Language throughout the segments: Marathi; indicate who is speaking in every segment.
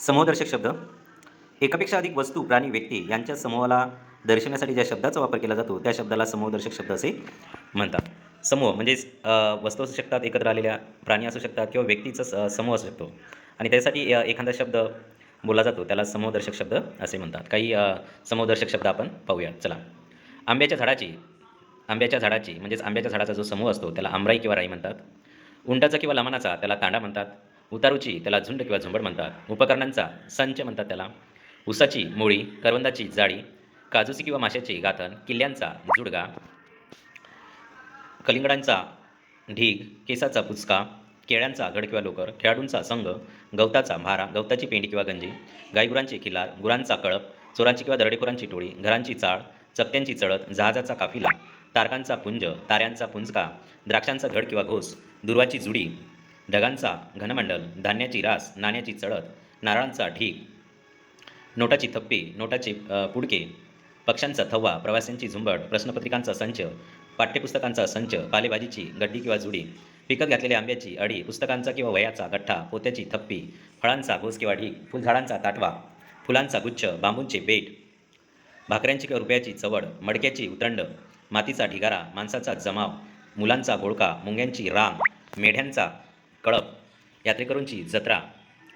Speaker 1: समूहदर्शक शब्द. एकापेक्षा अधिक वस्तू प्राणी व्यक्ती यांच्या समूहाला दर्शवण्यासाठी ज्या शब्दाचा वापर केला जातो त्या शब्दाला समूहदर्शक शब्द असे म्हणतात. समूह म्हणजेच वस्तू असू शकतात एकत्र आलेल्या प्राणी असू शकतात किंवा व्यक्तीचा स- समूह असू शकतो. आणि त्यासाठी एखादा शब्द बोलला जातो त्याला समूहदर्शक शब्द असे म्हणतात. काही समूहदर्शक शब्द आपण पाहूयात चला. आंब्याच्या झाडाची आंब्याच्या झाडाची म्हणजेच आंब्याच्या झाडाचा जो समूह असतो त्याला आमराई किंवा राई म्हणतात. उंटाचा किंवा लमानाचा त्याला तांडा म्हणतात. उतारूची त्याला झुंड किंवा झुंबड म्हणतात. उपकरणांचा संच म्हणतात त्याला. उसाची मोळी करवंदाची जाळी काजूची किंवा माशाची गाथन किल्ल्यांचा जुडगा कलिंगडांचा ढीग केसाचा पुचका केळ्यांचा गड किंवा लोकर खेळाडूंचा संघ गवताचा भारा गवताची पेंडी किंवा गंजी गायगुरांची खिलार गुरांचा कळप चोरांची किंवा दरडेखोरांची टोळी घरांची चाळ चकत्यांची चळत जहाजाचा काफिला तारकांचा पुंज ताऱ्यांचा पुंजका द्राक्षांचा घड किंवा घोस दुर्वाची जुडी ढगांचा घनमंडल धान्याची रास नाण्याची चढत नारळांचा ढीग नोटाची थप्पी नोटाचे पुडके पक्ष्यांचा थव्वा प्रवाशांची झुंबड प्रश्नपत्रिकांचा संच पाठ्यपुस्तकांचा संच पालेभाजीची गड्डी किंवा जुडी पिकत घातलेल्या आंब्याची अडी पुस्तकांचा किंवा वयाचा गठ्ठा पोत्याची थप्पी फळांचा घोस किंवा ढीक फुलझाडांचा ताटवा फुलांचा गुच्छ बांबूंचे बेट भाकऱ्यांची किंवा रुपयाची चवड मडक्याची उतरंड मातीचा ढिगारा माणसाचा जमाव मुलांचा घोळका मुंग्यांची रांग मेढ्यांचा कळप यात्रेकरूंची जत्रा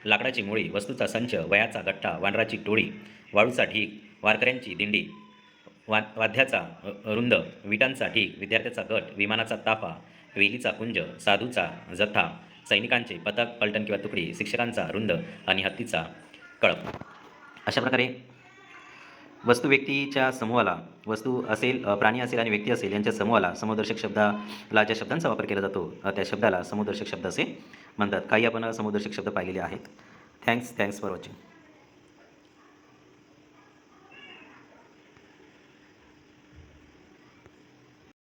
Speaker 1: लाकडाची मुळी वस्तूचा संच वयाचा गठ्ठा वानराची टोळी वाळूचा ढीक वारकऱ्यांची दिंडी वा वाद्याचा रुंद विटांचा ढीक विद्यार्थ्याचा गट विमानाचा ताफा वेलीचा कुंज साधूचा जथा सैनिकांचे पथक पलटण किंवा तुकडी शिक्षकांचा रुंद आणि हत्तीचा कळप. अशा प्रकारे वस्तू व्यक्तीच्या समूहाला वस्तू असेल प्राणी असेल आणि व्यक्ती असेल यांच्या समूहाला समूहदर्शक शब्दाला ज्या शब्दांचा वापर केला जातो त्या शब्दाला समूहदर्शक शब्द असे म्हणतात. काही आपण समूहदर्शक शब्द पाहिलेले आहेत. Thanks thanks for watching